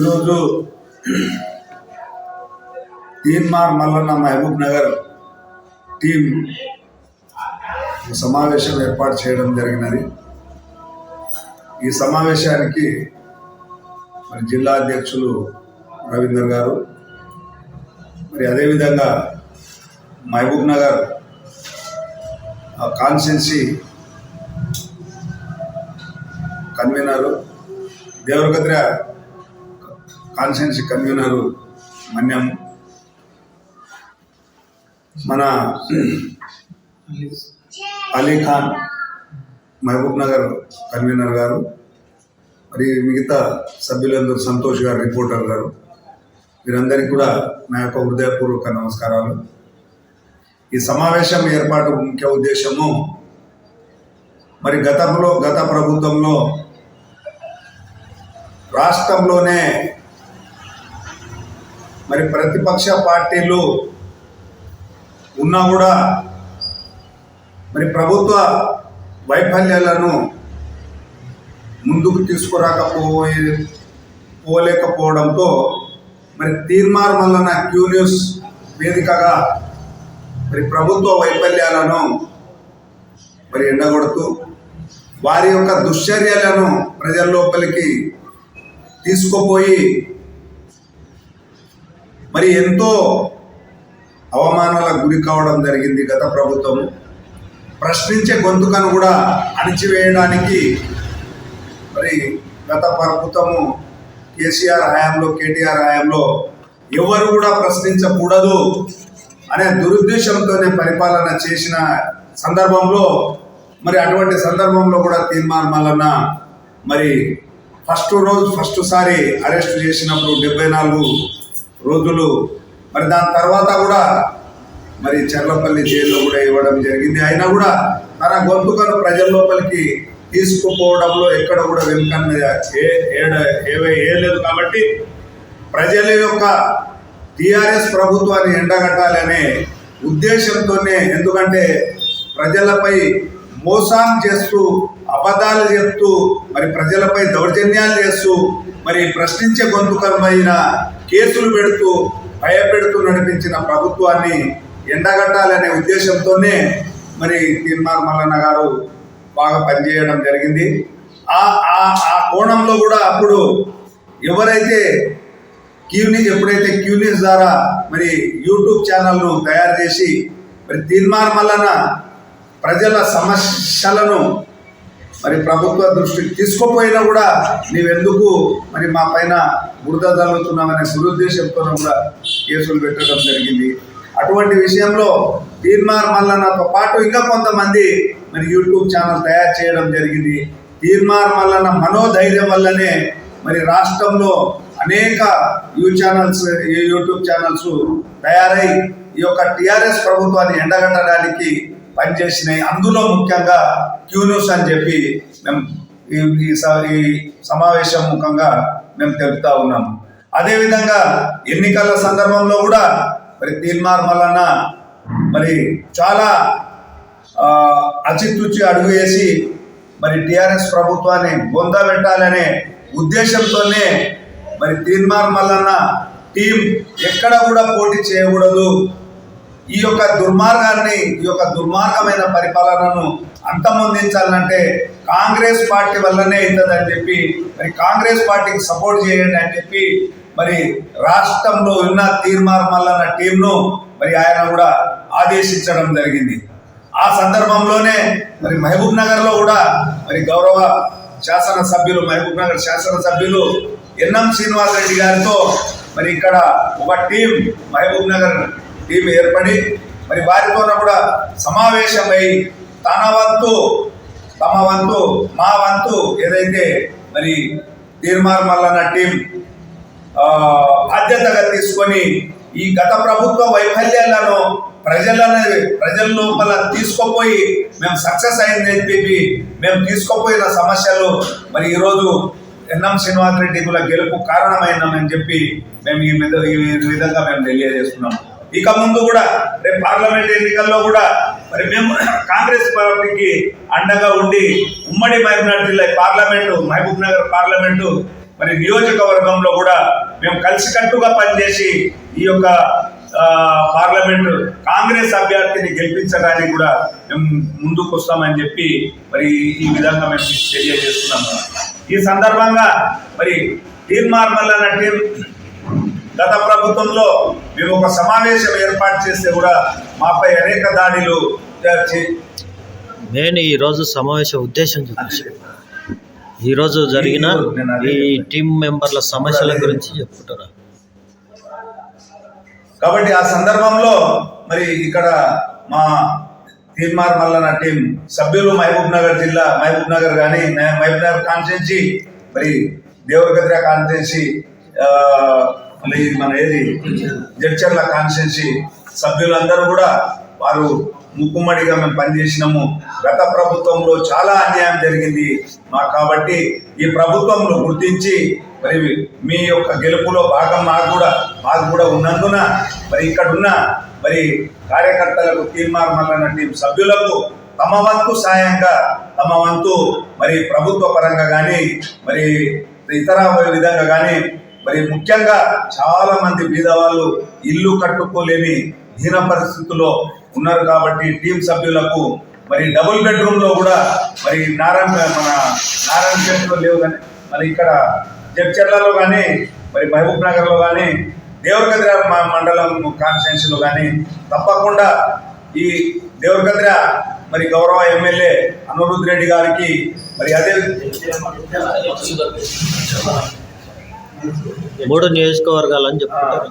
ఈరోజు తీన్మార్ మల్లన్న మహబూబ్ నగర్ టీం సమావేశం ఏర్పాటు చేయడం జరిగినది. ఈ సమావేశానికి మరి జిల్లా అధ్యక్షులు రవీందర్ గారు మరి అదేవిధంగా Mahabub Nagar constituency convener Devarakadra constituency convener Manyam. మన అలీ ఖాన్ మహబూబ్ నగర్ కన్వీనర్ గారు మరి మిగతా సభ్యులందరూ సంతోష్ గారు రిపోర్టర్ గారు వీరందరికీ కూడా నా యొక్క హృదయపూర్వక నమస్కారాలు. ఈ సమావేశం ఏర్పాటు ముఖ్య ఉద్దేశము మరి గతంలో గత ప్రభుత్వంలో రాష్ట్రంలోనే మరి ప్రతిపక్ష పార్టీలు ఉన్నా కూడా మరి ప్రభుత్వ వైఫల్యాలను ముందుకు తీసుకురాకపోయే పోలేకపోవడంతో మరి తీర్మార్ మల్లన క్యూ న్యూస్ వేదికగా మరి ప్రభుత్వ వైఫల్యాలను మరి ఎండగొడుతూ వారి యొక్క దుశ్చర్యలను ప్రజల లోపలికి తీసుకుపోయి మరి ఎంతో అవమానాలకు గురి కావడం జరిగింది గత ప్రభుత్వం. ప్రశ్నించే గొంతుకను కూడా అణిచివేయడానికి మరి గత ప్రభుత్వము కేసీఆర్ హయాంలో కేటీఆర్ హయాంలో ఎవరు కూడా ప్రశ్నించకూడదు అనే దురుద్దేశంతోనే పరిపాలన చేసిన సందర్భంలో మరి అటువంటి సందర్భంలో కూడా తీర్మానం మరి ఫస్ట్ రోజు ఫస్ట్ సారి అరెస్ట్ చేసినప్పుడు డెబ్బై నాలుగు రోజులు. మరి దాని తర్వాత కూడా మరి చర్లపల్లి జైల్లో కూడా ఇవ్వడం జరిగింది. అయినా కూడా తన గొంతుకను ప్రజల లోపలికి తీసుకుపోవడంలో ఎక్కడ కూడా వెనుకన్న ఏ ఏడ ఏలేదు కాబట్టి ప్రజల యొక్క టీఆర్ఎస్ ప్రభుత్వాన్ని ఎండగట్టాలనే ఉద్దేశంతోనే ఎందుకంటే ప్రజలపై మోసం చేస్తూ అబద్ధాలు చెప్తూ మరి ప్రజలపై దౌర్జన్యాలు చేస్తూ మరి ప్రశ్నించే గొంతుకమైన కేసులు పెడుతూ భయపెడుతూ నడిపించిన ప్రభుత్వాన్ని ఎండగట్టాలనే ఉద్దేశంతోనే మరి తీర్మార్ మల్లన్న గారు బాగా పనిచేయడం జరిగింది. ఆ ఆ ఆ కోణంలో కూడా అప్పుడు ఎవరైతే క్యూని ఎప్పుడైతే క్యూనిస్ ద్వారా మరి యూట్యూబ్ ఛానల్ను తయారు చేసి మరి తీర్మార్ మల్లన్న ప్రజల సమస్యలను మరి ప్రభుత్వ దృష్టికి తీసుకుపోయినా కూడా నీవెందుకు మరి మా పైన బురద జల్లుతున్నామనే దురుద్దేశంతో కూడా కేసులు పెట్టడం జరిగింది. అటువంటి విషయంలో తీర్మార్ మల్లన్నతో పాటు ఇంకా కొంతమంది మరి యూట్యూబ్ ఛానల్ తయారు చేయడం జరిగింది. తీర్మార్ మల్లన్న మనోధైర్యం వల్లనే మరి రాష్ట్రంలో అనేక యూ ఛానల్స్ ఈ యూట్యూబ్ ఛానల్స్ తయారై ఈ యొక్క టిఆర్ఎస్ ప్రభుత్వాన్ని ఎండగట్టడానికి పనిచేసినాయి. అందులో ముఖ్యంగా క్యూ న్యూస్ అని చెప్పి మేము ఈ సమావేశం ముఖంగా మేము తెలుపుతా ఉన్నాము అదేవిధంగా ఎన్నికల సందర్భంలో కూడా మరి తీర్మార్ మల్లన్న మరి చాలా ఆ, అచితుచి అడుగు వేసి మరి టిఆర్ఎస్ ప్రభుత్వాన్ని బొంద పెట్టాలనే ఉద్దేశంతోనే మరి తీర్మార్ మల్లన్న టీం ఎక్కడ కూడా పోటీ చేయకూడదు. ఈ యొక్క దుర్మార్గాన్ని ఈ యొక్క దుర్మార్గమైన పరిపాలనను అంతమొందించాలంటే కాంగ్రెస్ పార్టీ వల్లనే అవుతుందని చెప్పి మరి కాంగ్రెస్ పార్టీకి సపోర్ట్ చేయండి అని చెప్పి మరి రాష్ట్రంలో ఉన్న తీర్మార్ మల్లన్న టీంను మరి ఆయన కూడా ఆదేశించడం జరిగింది. ఆ సందర్భంలోనే మరి మహబూబ్ నగర్లో కూడా మరి గౌరవ శాసనసభ్యులు మహబూబ్ నగర్ శాసనసభ్యులు ఎన్ఎం శ్రీనివాస్ రెడ్డి గారితో మరి ఇక్కడ ఒక టీం మహబూబ్ నగర్ టీం ఏర్పడి మరి వారితోన కూడా సమావేశమై తన వంతు తమ వంతు మా వంతు ఏదైతే మరి తీర్మార్ మల్లన్న టీం బాధ్యతగా తీసుకొని ఈ గత ప్రభుత్వ వైఫల్యాలను ప్రజలను ప్రజల లోపల తీసుకుపోయి మేము సక్సెస్ అయింది అని చెప్పి మేము తీసుకుపోయిన సమస్యలు మరి ఈరోజు ఎన్ఎం శ్రీనివాసరెడ్డి కుల గెలుపు కారణమైందని చెప్పి మేము ఈ మీద ఈ విధంగా మేము తెలియజేస్తున్నాము. ఇక ముందు కూడా రేపు పార్లమెంట్ ఎన్నికల్లో కూడా మరి మేము కాంగ్రెస్ పార్టీకి అండగా ఉండి ఉమ్మడి మహబూబ్నగర్ జిల్లా పార్లమెంటు మహబూబ్ నగర్ పార్లమెంటు మరి నియోజకవర్గంలో కూడా మేము కలిసికట్టుగా పనిచేసి ఈ యొక్క పార్లమెంటు కాంగ్రెస్ అభ్యర్థిని గెలిపించడానికి కూడా మేము ముందుకు వస్తామని చెప్పి మరి ఈ విధంగా మేము తెలియజేస్తున్నాము. ఈ సందర్భంగా మరి తీర్మార్ అన్న టీం గత ప్రభుత్వంలో మేము ఒక సమావేశం ఏర్పాటు చేస్తే కూడా మాపై అనేక దాడులు నేను ఈ రోజు సమావేశ ఉద్దేశం చెప్పేసి ఈ రోజు జరిగిన ఈ టీం మెంబర్ల సమస్యల గురించి చెప్పుకుంటారా కాబట్టి ఆ సందర్భంలో మరి ఇక్కడ మా తీర్మార్ మల్లన్న టీం సభ్యులు మహబూబ్ నగర్ జిల్లా మహబూబ్ నగర్ కానీ మహబూబ్ నగర్ కాన్స్టిట్యున్సీ మరి దేవరగద్ర కాన్స్టిట్యున్సీ మళ్ళీ మన ఏది? జడ్చర్ల కాన్స్టిట్యున్సీ సభ్యులందరూ కూడా వారు ముక్కుమ్మడిగా మేము పనిచేసినాము. గత ప్రభుత్వంలో చాలా అన్యాయం జరిగింది మాకు కాబట్టి ఈ ప్రభుత్వంను గుర్తించి మరి మీ యొక్క గెలుపులో భాగం మాకు కూడా మాకు కూడా ఉన్నందున మరి ఇక్కడున్న మరి కార్యకర్తలకు తీర్మానం టీం సభ్యులకు తమ వంతు సాయంగా తమ వంతు మరి ప్రభుత్వ పరంగా కానీ మరి ఇతర విధంగా కానీ మరి ముఖ్యంగా చాలా మంది బీదవాళ్ళు ఇల్లు కట్టుకోలేని హీన పరిస్థితుల్లో ఉన్నారు కాబట్టి టీం సభ్యులకు మరి డబుల్ బెడ్రూమ్లో కూడా మరి నారాయణ మన నారాయణ లేవు కానీ మరి ఇక్కడ జడ్చర్లలో కానీ మరి మహబూబ్ నగర్లో కానీ దేవరకద్ర మండలం కాన్స్టిట్యున్సీలో కానీ తప్పకుండా ఈ దేవరగద్ర మరి గౌరవ ఎమ్మెల్యే అనురుద్ రెడ్డి గారికి మరి అదే మూడు నియోజకవర్గాలని ఆ, చెప్పుకుంటారు